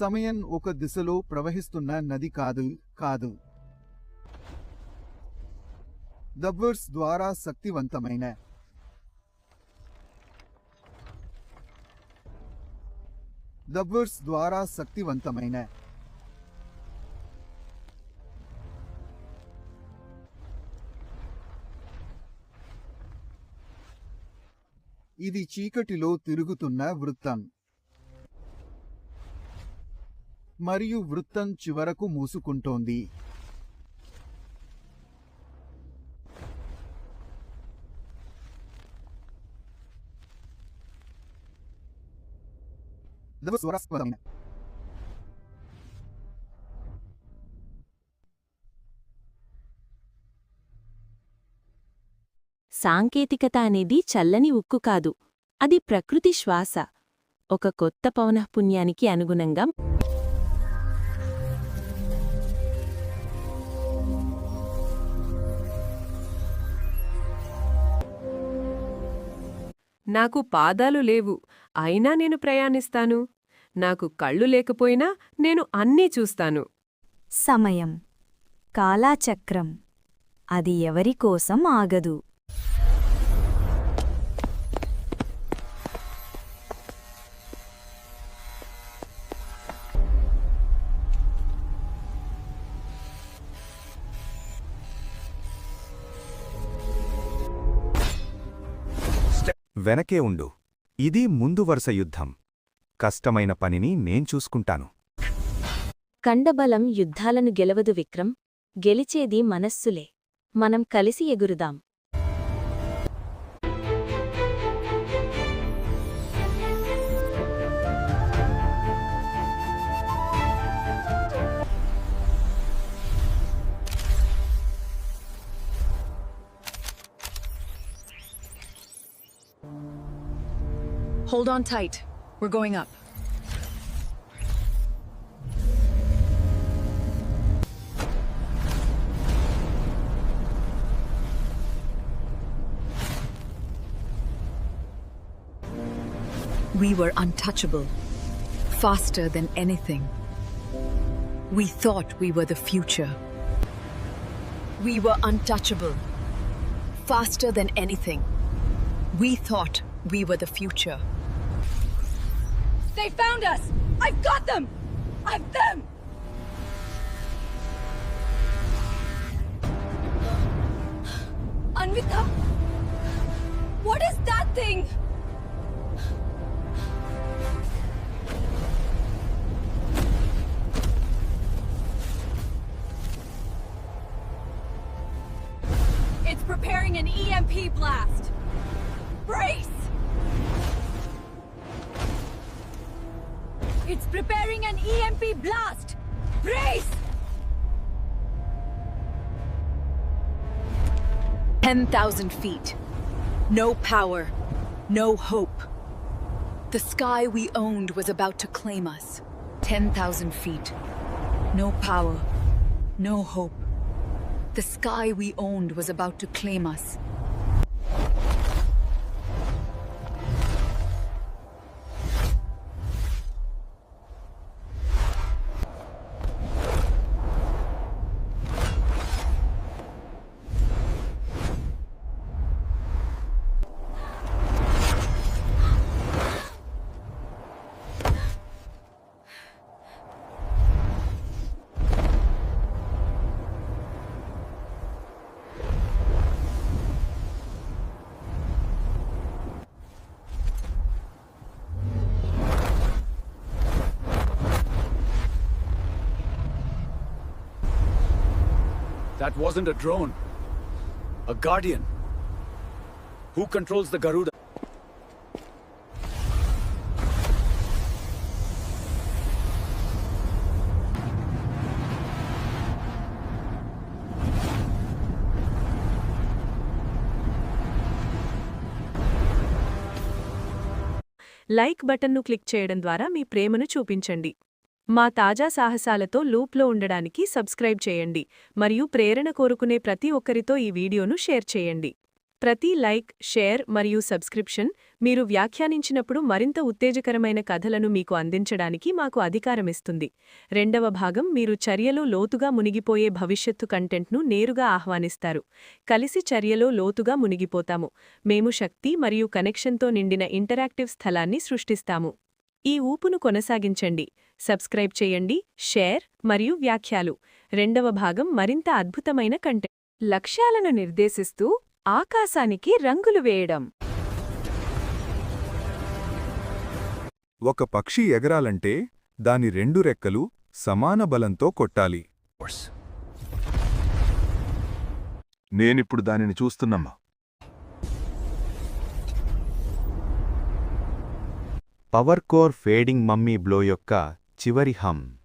సమయం ఒక దిశలో ప్రవహిస్తున్న నది కాదు కాదు. దబ్బర్స్ ద్వారా శక్తివంతమైన. దబ్బర్స్ ద్వారా శక్తివంతమైన. ఇది చీకటిలో తిరుగుతున్న వృత్తం. మరియు వృత్తం చివరకు మూసుకుంటోంది. సాంకేతికత అనేది చల్లని ఉక్కు కాదు. అది ప్రకృతి శ్వాస. ఒక కొత్త పౌనఃపుణ్యానికి అనుగుణంగా నాకు పాదాలు లేవు. అయినా నేను ప్రయాణిస్తాను. నాకు కళ్ళు లేకపోయినా నేను అన్నీ చూస్తాను. సమయం. కాలాచక్రం. అది ఎవరి కోసం ఆగదు. వెనకే ఉండు. ఇది ముందు వరుస యుద్ధం. కష్టమైన పనిని నేను చూసుకుంటాను. కండబలం యుద్ధాలను గెలవదు విక్రమ్. గెలిచేది మనస్సులే. మనం కలిసి ఎగురుదాం. Hold on tight. We're going up. We were untouchable, faster than anything. We thought we were the future. We were untouchable, faster than anything. We thought we were the future. They found us! I've got them! I've them! Anvita! What is that thing? It's preparing an EMP blast! Brace! It's preparing an EMP blast! Brace! 10,000 feet. No power, no hope. The sky we owned was about to claim us. 10,000 feet. No power, no hope. The sky we owned was about to claim us. That wasn't a drone. A guardian. Who controls the Garuda? Like బటన్ను click చేయడం ద్వారా మీ ప్రేమను చూపించండి మా తాజా సాహసాలతో లూప్లో ఉండడానికి subscribe చేయండి మరియు ప్రేరణ కోరుకునే ప్రతి ఒక్కరితో ఈ వీడియోను షేర్ చేయండి. ప్రతి లైక్ షేర్ మరియు సబ్స్క్రిప్షన్ మీరు వ్యాఖ్యానించినప్పుడు మరింత ఉత్తేజకరమైన కథలను మీకు అందించడానికి మాకు అధికారమిస్తుంది. రెండవ భాగం మీరు చర్యలో లోతుగా మునిగిపోయే భవిష్యత్తు కంటెంట్ను నేరుగా ఆహ్వానిస్తారు. కలిసి చర్యలో లోతుగా మునిగిపోతాము. మేము శక్తి మరియు కనెక్షన్తో నిండిన ఇంటరాక్టివ్ స్థలాన్ని సృష్టిస్తాము. ఈ ఊపును కొనసాగించండి. సబ్స్క్రైబ్ చేయండి షేర్ మరియు వ్యాఖ్యాలు. రెండవ భాగం మరింత అద్భుతమైన కంటెంట్ లక్ష్యాలను నిర్దేశిస్తూ ఆకాశానికి రంగులు వేయడం. ఒక పక్షి ఎగరాలంటే దాని రెండు రెక్కలు సమాన బలంతో కొట్టాలి. నేనిప్పుడు దానిని చూస్తున్నమ్మా. Power core fading mummy blow యొక్క చివరి హమ్.